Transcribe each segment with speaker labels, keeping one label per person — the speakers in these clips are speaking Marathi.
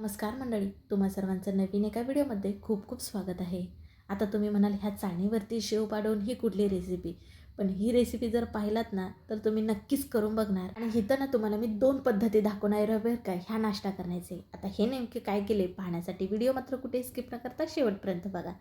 Speaker 1: नमस्कार मंडळी तुम्हा सर्वांचं नवीन एका व्हिडिओमध्ये खूप खूप स्वागत आहे. आता तुम्ही म्हणाल ह्या चाळणीवरती शेव पाडवून ही कुठली रेसिपी पण ही रेसिपी जर पाहिलात ना तर तुम्ही नक्कीच करून बघणार. आणि इथं ना तुम्हाला मी दोन पद्धती दाखवणार बरं का ह्या नाश्ता करण्याचे. आता हे नेमके काय केले पाहण्यासाठी व्हिडिओ मात्र कुठे स्किप न करता शेवटपर्यंत बघा.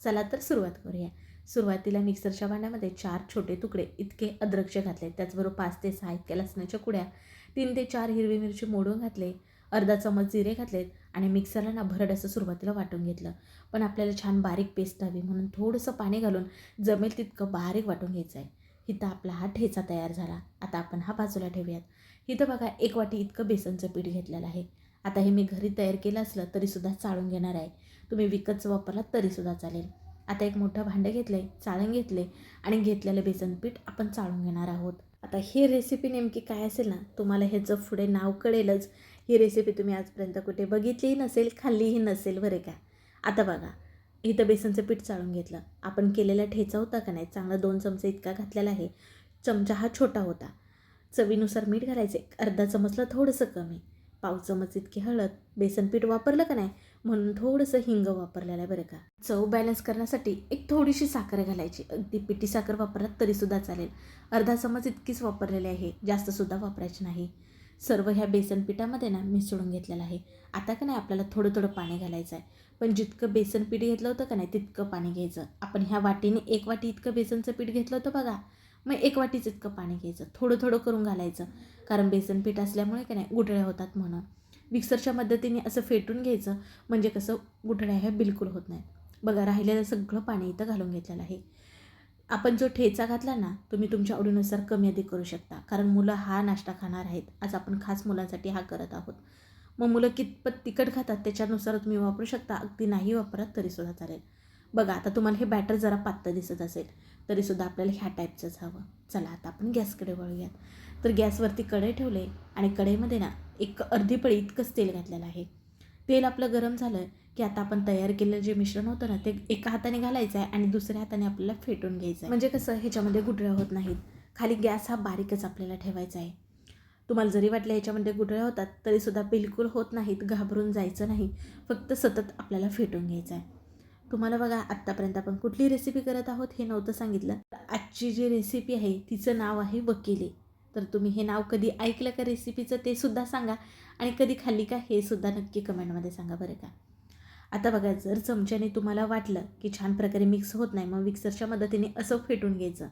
Speaker 1: चला तर सुरुवात करूया. सुरुवातीला मिक्सरच्या भांड्यामध्ये चार छोटे तुकडे इतके अद्रकचे घातले त्याचबरोबर पाच ते सहा इतक्या लसणाच्या कुड्या तीन ते चार हिरवी मिरची मोडून घातले. अर्धा चमच जिरे घातलेत आणि मिक्सरला ना भरड असं सुरुवातीला वाटून घेतलं. पण आपल्याला छान बारीक पेस्ट हवी म्हणून थोडंसं पाणी घालून जमेल तितकं बारीक वाटून घ्यायचं आहे इथं आपला हा ठेचा तयार झाला. आता आपण हा बाजूला ठेवूयात. इथं बघा एक वाटी इतकं बेसनचं पीठ घेतलेलं आहे. आता हे मी घरी तयार केलं असलं तरीसुद्धा चाळून घेणार आहे. तुम्ही विकतचं वापरला तरीसुद्धा चालेल. आता एक मोठं भांडं घेतलं आहे चाळून घेतले आणि घेतलेलं बेसन पीठ आपण चाळून घेणार आहोत. आता ही रेसिपी नेमकी काय असेल ना तुम्हाला ह्याचं पुढे नाव कळेलच. ही रेसिपी तुम्ही आजपर्यंत कुठे बघितलीही नसेल खाल्लीही नसेल बरं का? आता बघा इथं बेसनचं पीठ चाळून घेतलं. आपण केलेला ठेचा होता का नाही? चांगला दोन चमचे इतका घातलेला आहे. चमचा हा छोटा होता. चवीनुसार मीठ घालायचे. अर्धा चमचला थोडंसं कमी. पाव चमच इतकी हळद. बेसन पीठ वापरलं का नाही? म्हणून थोडंसं हिंग वापरलेलं आहे बरं का? चव बॅलन्स करण्यासाठी एक थोडीशी साखर घालायची. अगदी पिठी साखर वापरलात तरीसुद्धा चालेल. अर्धा चमच इतकीच वापरलेली आहे. जास्तसुद्धा वापरायची नाही. सर्व ह्या बेसन पिठामध्ये ना मिसळून घेतलेलं आहे. आता का नाही आपल्याला थोडं थोडं पाणी घालायचं आहे. पण जितकं बेसन पीठ घेतलं होतं का नाही तितकं पाणी घ्यायचं. आपण ह्या वाटीने एक वाटी इतकं बेसनचं पीठ घेतलं होतं बघा. मग एक वाटीच इतकं पाणी घ्यायचं. थोडं थोडं करून घालायचं. कारण बेसन पीठ असल्यामुळे का नाही गुठळ्या होतात म्हणून. मिक्सरच्या मदतीने असं फेटून घ्यायचं. म्हणजे कसं गुठळ्या ह्या बिलकुल होत नाही बघा राहिलेलं सगळं पाणी इथं घालून घेतलेलं आहे. आपण जो ठेचा घातला ना तुम्ही तुमच्या आवडीनुसार कमी अधिक करू शकता. कारण मुलं हा नाश्ता खाणार आहेत. आज आपण खास मुलांसाठी हा करत आहोत. मग मुलं कितपत तिखट खातात त्याच्यानुसार तुम्ही वापरू शकता. अगदी नाही वापरत तरीसुद्धा चालेल. बघा आता तुम्हाला हे बॅटर जरा पातळ दिसत असेल तरीसुद्धा आपल्याला ह्या टाईपचंच हवं. चला आता आपण गॅसकडे वळूयात. तर गॅसवरती कढई ठेवले आणि कढईमध्ये ना एक अर्धी पळी इतकंच तेल घातलेलं आहे. तेल आपलं गरम झालं की आता आपण तयार केलेलं जे मिश्रण होतं ना ते एका हाताने घालायचं आहे आणि दुसऱ्या हाताने आपल्याला फेटून घ्यायचं आहे. म्हणजे कसं ह्याच्यामध्ये गुठळ्या होत नाहीत. खाली गॅस हा बारीकच आपल्याला ठेवायचा आहे. तुम्हाला जरी वाटलं ह्याच्यामध्ये गुठळ्या होतात तरीसुद्धा बिलकुल होत नाहीत घाबरून जायचं नाही. फक्त सतत आपल्याला फेटून घ्यायचं आहे. तुम्हाला बघा आत्तापर्यंत आपण कुठली रेसिपी करत आहोत हे नव्हतं सांगितलं. आजची जी रेसिपी आहे तिचं नाव आहे वकिली. तर तुम्ही हे नाव कधी ऐकलं का रेसिपीचं ते सुद्धा सांगा. आणि कधी खाल्ली का हे सुद्धा नक्की कमेंटमध्ये सांगा बरं का. आता बघा जर चमच्याने तुम्हाला वाटलं की छान प्रकारे मिक्स होत नाही मग मिक्सरच्या मदतीने असं फेटून घ्यायचं.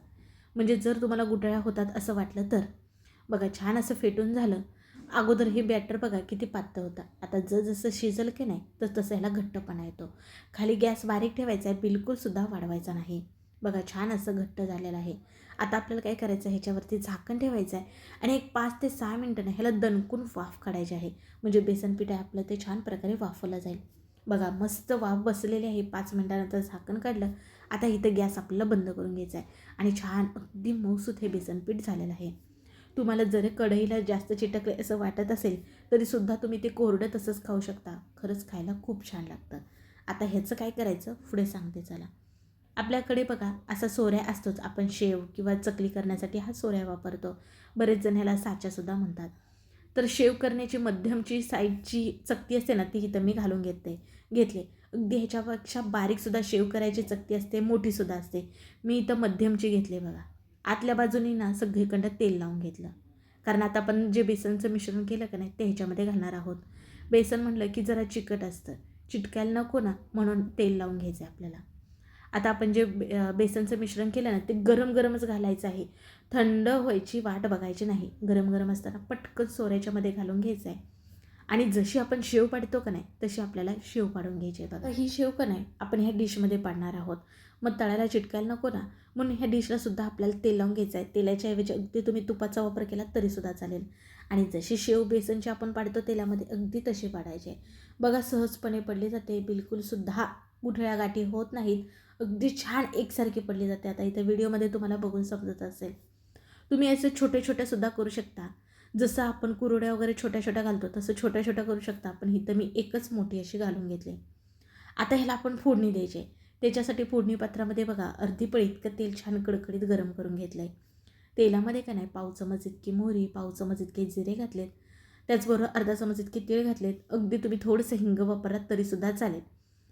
Speaker 1: म्हणजे जर तुम्हाला गुठळ्या होतात असं वाटलं तर. बघा छान असं फेटून झालं. अगोदर हे बॅटर बघा किती पातळ होता. आता जर जसं शिजलं की नाही तर तसं ह्याला घट्टपणा येतो. खाली गॅस बारीक ठेवायचा आहे बिलकुलसुद्धा वाढवायचा नाही. बघा छान असं घट्ट झालेलं आहे. आता आपल्याला काय करायचं आहे ह्याच्यावरती झाकण ठेवायचं आहे आणि एक पाच ते सहा मिनटं ह्याला दणकून वाफ काढायची आहे. म्हणजे बेसन पीठ आहे आपलं ते छान प्रकारे वाफवलं जाईल. बघा मस्त वाफ बसलेली आहे. पाच मिनटानंतर झाकण काढलं. आता इथं गॅस आपल्याला बंद करून घ्यायचा आहे आणि छान अगदी मऊसूत हे बेसनपीठ झालेलं आहे. तुम्हाला जरी कढईला जास्त चिटकले असं वाटत असेल तरीसुद्धा तुम्ही ते कोरडं तसंच खाऊ शकता. खरंच खायला खूप छान लागतं. आता ह्याचं काय करायचं? पुढे सांगते चला. आपल्याकडे बघा असा सोऱ्या असतोच. आपण शेव किंवा चकली करण्यासाठी हा सोऱ्या वापरतो. बरेच जण ह्याला साच्यासुद्धा म्हणतात. तर शेव करण्याची मध्यमची साईडची चकती असते ना ती इथं मी घालून घेते घेतले. अगदी ह्याच्यापेक्षा बारीकसुद्धा शेव करायची चकती असते मोठीसुद्धा असते. मी इथं मध्यमची घेतली बघा. आतल्या बाजूनी ना सगळीकडं तेल लावून घेतलं. कारण आता आपण जे बेसनचं मिश्रण केलं का नाही ते ह्याच्यामध्ये घालणार आहोत. बेसन म्हटलं की जरा चिकट असतं. चिटकायला नको ना म्हणून तेल लावून घ्यायचं आहे आपल्याला. आता आपण जे बेसनचं मिश्रण केलं ना ते गरम गरमच घालायचं आहे. थंड व्हायची वाट बघायची नाही. गरम गरम असताना पटकन सोऱ्याच्यामध्ये घालून घ्यायचं आहे आणि जशी आपण शेव पाडतो का नाही तशी आपल्याला शेव पाडून घ्यायची आहे बघा. ही शेव का नाही आपण ह्या डिशमध्ये पाडणार आहोत. मग तळायला चिटकायला नको ना. म्हणून ह्या डिशला सुद्धा आपल्याला तेल लावून घ्यायचं आहे तेलाच्या ऐवजी अगदी तुम्ही तुपाचा वापर केला तरीसुद्धा चालेल. आणि जशी शेव बेसनची आपण पाडतो तेलामध्ये अगदी तशी पाडायची आहे. बघा सहजपणे पडली जाते बिलकुलसुद्धा गुठळ्या गाठी होत नाहीत. अगदी छान एकसारखी पडली जाते. आता इथं व्हिडिओमध्ये तुम्हाला बघून समजत असेल. तुम्ही असे छोटे छोट्यासुद्धा करू शकता. जसं आपण कुरड्या वगैरे छोट्या छोट्या घालतो तसं छोट्या छोट्या करू शकता. पण इथं मी एकच मोठी अशी घालून घेतली. आता ह्याला आपण फोडणी द्यायची. त्याच्यासाठी फोडणी पात्रामध्ये बघा अर्धी पळी इतकं तेल छान कडकडीत गरम करून घेतलं आहे तेलामध्ये का नाही पाव चमच इतकी मोहरी पाव चमच इतके जिरे घातलेत. त्याचबरोबर अर्धा चमच इतके तीळ घातलेत. अगदी तुम्ही थोडंसं हिंग वापरलात तरीसुद्धा चालेल.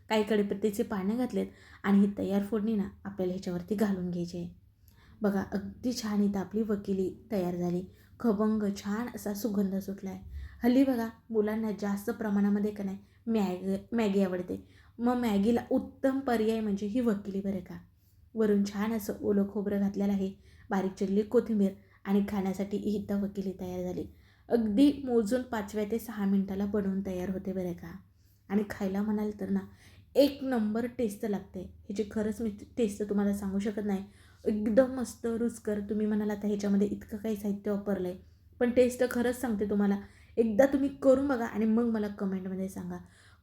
Speaker 1: काही कडीपत्तीचे पानं घातलेत आणि ही तयार फोडणी ना आपल्याला ह्याच्यावरती घालून घ्यायची आहे. बघा अगदी छान इथं आपली वकिली तयार झाली. खबंग छान असा सुगंध सुटला आहे हल्ली बघा मुलांना जास्त प्रमाणामध्ये का नाही मॅग मॅगी आवडते. मग मॅगीला उत्तम पर्याय म्हणजे ही वकिली बरं का. वरून छान असं ओलं खोबरं घातलेलं आहे बारीक चिरली कोथिंबीर आणि खाण्यासाठी इथं वकिली तयार झाली. अगदी मोजून पाचव्या ते सहा मिनटाला बनवून तयार होते बरं का. आणि खायला म्हणाल तर ना एक नंबर टेस्ट लागते. ह्याची खरंच मी टेस्ट तुम्हाला सांगू शकत नाही. एकदम मस्त रुचकर तुम्ही म्हणाल आता ह्याच्यामध्ये इतकं काही साहित्य वापरलं आहे पण टेस्ट खरंच सांगते तुम्हाला. एकदा तुम्ही करून बघा आणि मग मला कमेंटमध्ये सांगा.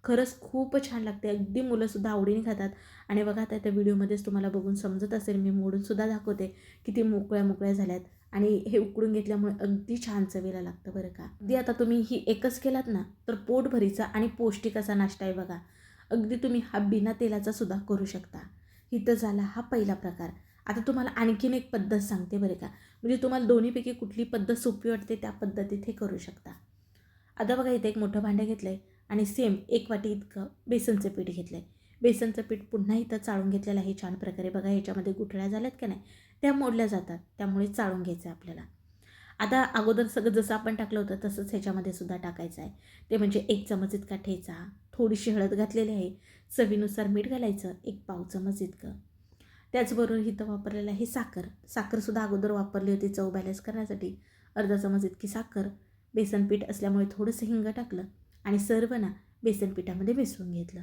Speaker 1: खरंच खूप छान लागते. अगदी मुलंसुद्धा आवडीने खातात. आणि बघा आता त्या व्हिडिओमध्येच तुम्हाला बघून समजत असेल मी मोडूनसुद्धा दाखवते किती मोकळ्या मोकळ्या झाल्यात. आणि हे उकडून घेतल्यामुळे अगदी छान चवीला लागतं बरं का. अगदी आता तुम्ही ही एकच केलात ना तर पोटभरीचा आणि पौष्टिक असा नाश्ता आहे बघा. अगदी तुम्ही हा बिना तेलाचा सुद्धा करू शकता. इथं झाला हा पहिला प्रकार. आता तुम्हाला आणखीन एक पद्धत सांगते बरं का. म्हणजे तुम्हाला दोन्हीपैकी कुठली पद्धत सोपी वाटते त्या पद्धतीत हे करू शकता. आता बघा इथे एक मोठं भांडं घेतलं आहे आणि सेम एक वाटी इतकं बेसनचं पीठ घेतलं आहे बेसनचं पीठ पुन्हा इथं चाळून घेतलेलं आहे छान प्रकारे. बघा ह्याच्यामध्ये गुठळ्या झाल्यात का नाही? त्या मोडल्या जातात. त्यामुळे चाळून घ्यायचं आहे आपल्याला. आता अगोदर सगळं जसं आपण टाकलं होतं तसंच ह्याच्यामध्ये सुद्धा टाकायचं आहे. ते म्हणजे एक चमच इतका ठेचा थोडीशी हळद घातलेली आहे चवीनुसार मीठ घालायचं एक पाव चमच इतकं. त्याचबरोबर इथं वापरलेलं आहे साखर. साखरसुद्धा अगोदर वापरली होती चव बॅलन्स करण्यासाठी. अर्धा चमच इतकी साखर बेसन पीठ असल्यामुळे थोडंसं हिंग टाकलं आणि सर्व ना बेसन पिठामध्ये मिसळून घेतलं.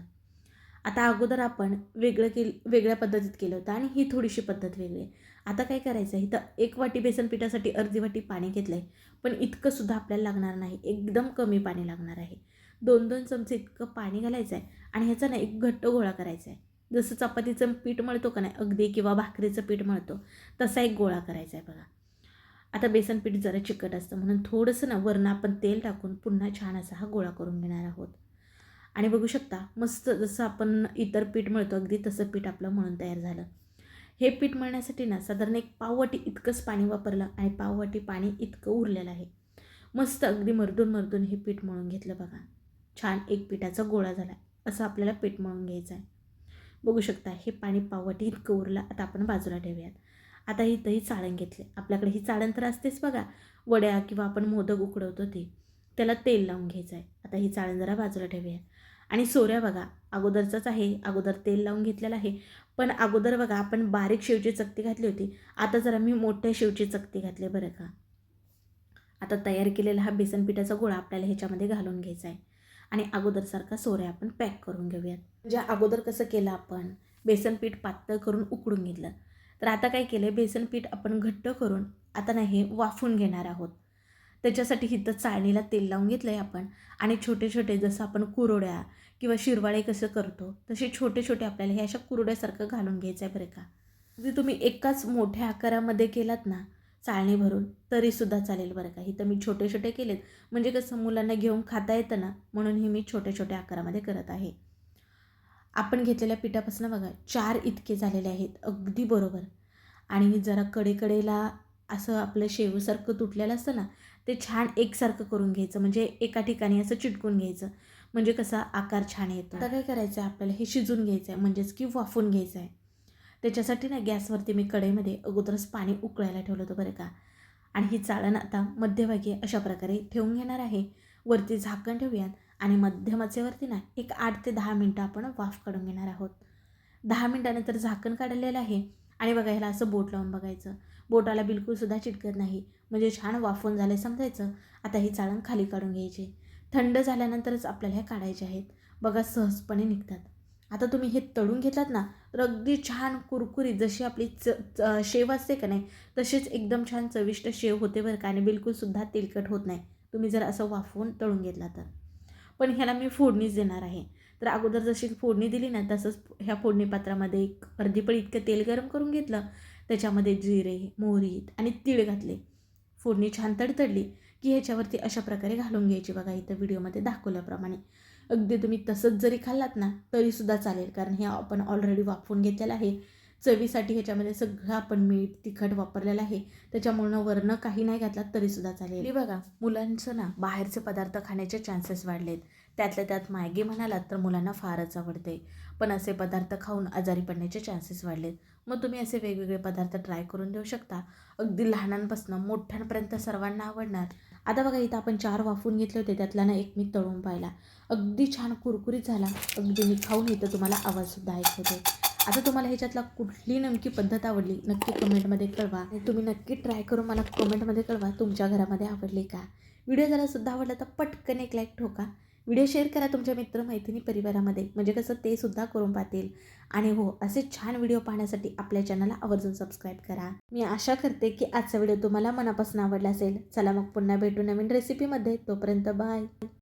Speaker 1: आता अगोदर आपण वेगळं केल वेगळ्या पद्धतीत केलं होतं आणि ही थोडीशी पद्धत वेगळी आहे. आता काय करायचं आहे? इथं एक वाटी बेसन पिठासाठी अर्धी वाटी पाणी घेतलं आहे पण इतकंसुद्धा आपल्याला लागणार नाही. एकदम कमी पाणी लागणार आहे. दोन दोन चमचे इतकं पाणी घालायचं आहे आणि ह्याचा ना एक घट्ट गोळा करायचा आहे. जसं चपातीचं पीठ मळतो का नाही? अगदी किंवा भाकरीचं पीठ मळतो. तसा एक गोळा करायचा आहे बघा. आता बेसन पीठ जरा चिकट असतं म्हणून थोडंसं ना वरनं आपण तेल टाकून पुन्हा छान असा हा गोळा करून घेणार आहोत. आणि बघू शकता मस्त जसं आपण इतर पीठ मळतो अगदी तसं पीठ आपलं म्हणून तयार झालं. हे पीठ मळण्यासाठी ना साधारण एक पाववाटी इतकंच पाणी वापरलं आणि पाववाटी पाणी इतकं उरलेलं आहे. मस्त अगदी मरदून मरदून हे पीठ मळून घेतलं बघा. छान एक पिठाचा गोळा झाला. असं आपल्याला पीठ मळून घ्यायचं आहे. बघू शकता हे पाणी पाववाटी इतकं उरलं. आता आपण बाजूला ठेवूयात. आता इथंही चाळण घेतले. आपल्याकडे ही चाळण तर असतेच बघा. वड्या किंवा आपण मोदक उकडवतो ते. त्याला तेल लावून घ्यायचं आहे. आता ही चाळण जरा बाजूला ठेवूया आणि सोऱ्या बघा अगोदरचाच आहे अगोदर तेल लावून घेतलेलं आहे. पण अगोदर बघा आपण बारीक शेवची चकती घातली होती. आता जरा मी मोठ्या शेवची चकती घातली बरं का. आता तयार केलेला हा बेसन पिठाचा गोळा आपल्याला ह्याच्यामध्ये घालून घ्यायचा आहे. आणि अगोदरसारखा सोऱ्या आपण पॅक करून घेऊयात. म्हणजे अगोदर कसं केलं आपण? बेसन पीठ पातळ करून उकडून घेतलं. तर आता काय केलं बेसन पीठ आपण घट्ट करून आता नाही हे वाफून घेणार आहोत. त्याच्यासाठी इथं चाळणीला तेल लावून घेतलं आहे आपण. आणि छोटे छोटे जसं आपण कुरोड्या किंवा शिरवाळे कसं करतो तसे छोटे छोटे आपल्याला हे अशा कुरोड्यासारखं घालून घ्यायचं आहे बरं का. जर तुम्ही एकाच मोठ्या आकारामध्ये केलात ना चाळणी भरून तरीसुद्धा चालेल बरं का. इथं मी छोटे छोटे केलेत. म्हणजे कसं मुलांना घेऊन खाता येतं ना म्हणून हे मी छोट्या छोट्या आकारामध्ये करत आहे. आपण घेतलेल्या पिठापासून बघा चार इतके झालेले आहेत अगदी बरोबर. आणि जरा कडेकडेला असं आपलं शेवसारखं तुटलेलं असतं ना ते छान एकसारखं करून घ्यायचं म्हणजे एका ठिकाणी असं चिटकून घ्यायचं. म्हणजे कसा आकार छान येतो. आता काय करायचं आहे आपल्याला? हे शिजून घ्यायचं आहे म्हणजेच की वाफून घ्यायचं आहे त्याच्यासाठी ना गॅसवरती मी कढईमध्ये अगोदरच पाणी उकळायला ठेवलं होतं बरं का. आणि ही चाळण आता मध्यभागी अशा प्रकारे ठेवून घेणार आहे. वरती झाकण ठेवूयात आणि मध्यमाचेवरती ना एक आठ ते दहा मिनटं आपण वाफ काढून घेणार आहोत. दहा मिनटानंतर झाकण काढलेलं आहे. आणि बघा ह्याला असं बोट लावून बघायचं. बोटाला बिलकुलसुद्धा चिटकत नाही. म्हणजे छान वाफून झाले समजायचं. आता ही चाळण खाली काढून घ्यायची. थंड झाल्यानंतरच आपल्याला ह्या काढायचे आहेत. बघा सहजपणे निघतात. आता तुम्ही हे तळून घेतलात ना तर अगदी छान कुरकुरीत जशी आपली च च- शेव असते का नाही तशीच एकदम छान चविष्ट शेव होते बरं का आणि बिलकुलसुद्धा तेलकट होत नाही. तुम्ही जर असं वाफवून तळून घेतला तर. पण ह्याला मी फोडणीच देणार आहे. तर अगोदर जशी फोडणी दिली ना तसंच ह्या फोडणी पात्रामध्ये एक अर्धी पळी इतकं तेल गरम करून घेतलं. त्याच्यामध्ये जिरे मोहरी आणि तीळ घातले. फोडणी छान तडतडली की ह्याच्यावरती अशा प्रकारे घालून घ्यायची बघा इथं व्हिडिओमध्ये दाखवल्याप्रमाणे. अगदी तुम्ही तसंच जरी खाल्लात ना तरीसुद्धा चालेल कारण हे आपण ऑलरेडी वाफवून घेतलेलं आहे. चवीसाठी ह्याच्यामध्ये सगळं आपण मीठ तिखट वापरलेलं आहे. त्याच्यामुळं वरणं काही नाही घातलात तरीसुद्धा चालेल. बघा मुलांचं ना बाहेरचे पदार्थ खाण्याचे चान्सेस वाढलेत. त्यातल्या त्यात मॅगी म्हणालात तर मुलांना फारच आवडते. पण असे पदार्थ खाऊन आजारी पडण्याचे चान्सेस वाढलेत. मग तुम्ही असे वेगवेगळे पदार्थ ट्राय करून देऊ शकता. अगदी लहानांपासून मोठ्यांपर्यंत सर्वांना आवडणार. आता बघा इथं आपण चार वाफून घेतले होते त्यातला ना एक मी तळून पाहिला. अगदी छान कुरकुरीत झाला. अगदी मी खाऊन इथं तुम्हाला आवाजसुद्धा ऐकवते आता तुम्हाला ह्याच्यातला कुठली नेमकी पद्धत आवडली नक्की कमेंटमध्ये कळवा. आणि तुम्ही नक्की ट्राय करून मला कमेंटमध्ये कळवा तुमच्या घरामध्ये आवडली का? व्हिडिओ जरा सुद्धा आवडला तर पटकन एक लाईक ठोका. व्हिडिओ शेअर करा तुमच्या मित्रमैत्रिणी परिवारामध्ये. म्हणजे कसं ते सुद्धा करून पाहतील. आणि हो असे छान व्हिडिओ पाहण्यासाठी आपल्या चॅनलला आवर्जून सबस्क्राईब करा. मी आशा करते की आजचा व्हिडिओ तुम्हाला मनापासून आवडला असेल. चला मग पुन्हा भेटू नवीन रेसिपीमध्ये तोपर्यंत बाय